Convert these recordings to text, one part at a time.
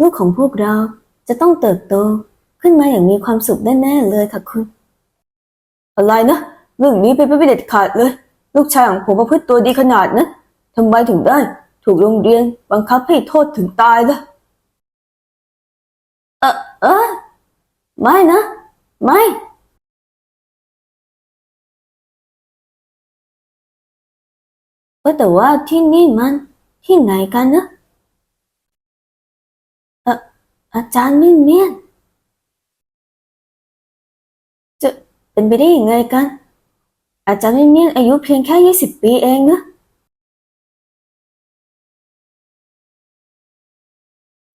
ลูกของพวกเราจะต้องเติบโตขึ้นมาอย่างมีความสุขแน่ๆเลยค่ะคุณ อะไรนะเรื่องนี้เป็นไปไม่เด็ดขาดเลย ลูกชายของผมประพฤติตัวดีขนาดนั้นทำไมถึงได้ ถูกโรงเรียนบังคับให้โทษถึงตายล่ะเออเออไม่นะ ไม่แต่ว่าที่นี่มันที่ไหนกันนะ อาจารย์มินเมียน จะเป็นไปได้ยังไงกัน อาจารย์มินเมียนอายุเพียงแค่ยี่สิบปีเองนะ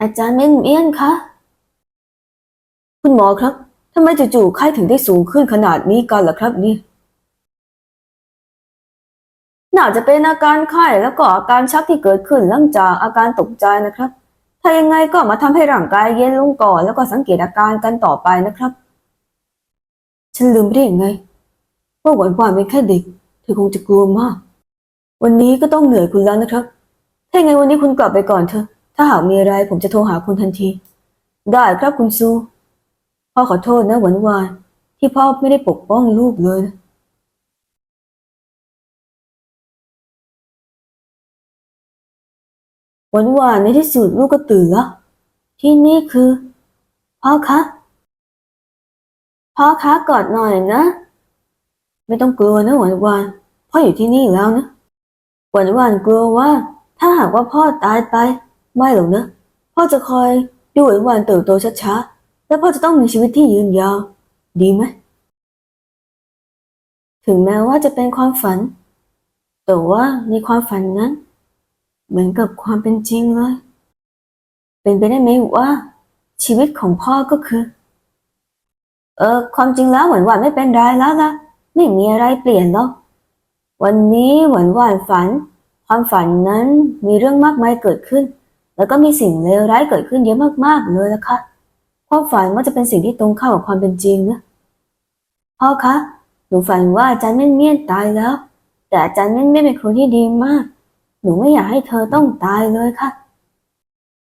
อาจารย์มินเมียนคะ คุณหมอครับทำไมจู่ๆไข้ถึงได้สูงขึ้นขนาดนี้กันล่ะครับเนี่ยน่าจะเป็นอาการไข้แล้วก็อาการชักที่เกิดขึ้นหลังจากอาการตกใจนะครับ ถ้ายังไงก็มาทำให้ร่างกายเย็นลงก่อนแล้วก็สังเกตอาการกันต่อไปนะครับ ฉันลืมไปได้ยังไงว่าหวานหวานเป็นแค่เด็ก เธอคงจะกลัวมาก วันนี้ก็ต้องเหนื่อยคุณแล้วนะครับ ถ้ายังไงวันนี้คุณกลับไปก่อนเถอะ ถ้าหากมีอะไรผมจะโทรหาคุณทันที ได้ครับคุณซู พ่อขอโทษนะหวานหวานที่พ่อไม่ได้ปกป้องลูกเลยนะ วานวานในที่สุดลูกก็ตื่นแล้วที่นี่คือ พ่อคะ พ่อคะกอดหน่อยนะ ไม่ต้องกลัวนะหวานวานพ่ออยู่ที่นี่แล้วนะหวานวานกลัวว่า ถ้าหากว่าพ่อตายไป ไม่หรอกนะ พ่อจะคอยดูหวานวานเติบโตช้าๆ แล้วพ่อจะต้องมีชีวิตที่ยืนยาว ดีไหมถึงแม้ว่าจะเป็นความฝัน แต่ว่าในความฝันนั้น เหมือนกับความเป็นจริงเลย เป็นไปได้ไหมว่าชีวิตของพ่อก็คือ เออ ความจริงแล้วหวานหวานไม่เป็นไรแล้วล่ะ ไม่มีอะไรเปลี่ยนหรอก วันนี้หวานหวานฝัน ความฝันนั้นมีเรื่องมากมายเกิดขึ้น แล้วก็มีสิ่งเลวร้ายเกิดขึ้นเยอะมากๆเลยละค่ะความฝันมันจะเป็นสิ่งที่ตรงข้ามกับความเป็นจริงนะ พ่อคะ หนูฝันว่าอาจารย์เม่นเมี่ยนตายแล้ว แต่อาจารย์เม่นเมี่ยนเป็นครูที่ดีมาก หนูไม่อยากให้เธอต้องตายเลยค่ะ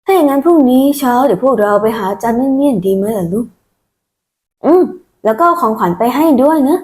ถ้าอย่างนั้นพรุ่งนี้เช้าเดี๋ยวพวกเราไปหาอาจารย์เงี่ยนๆดีไหมล่ะลูก อืม แล้วก็ของขวัญไปให้ด้วยนะ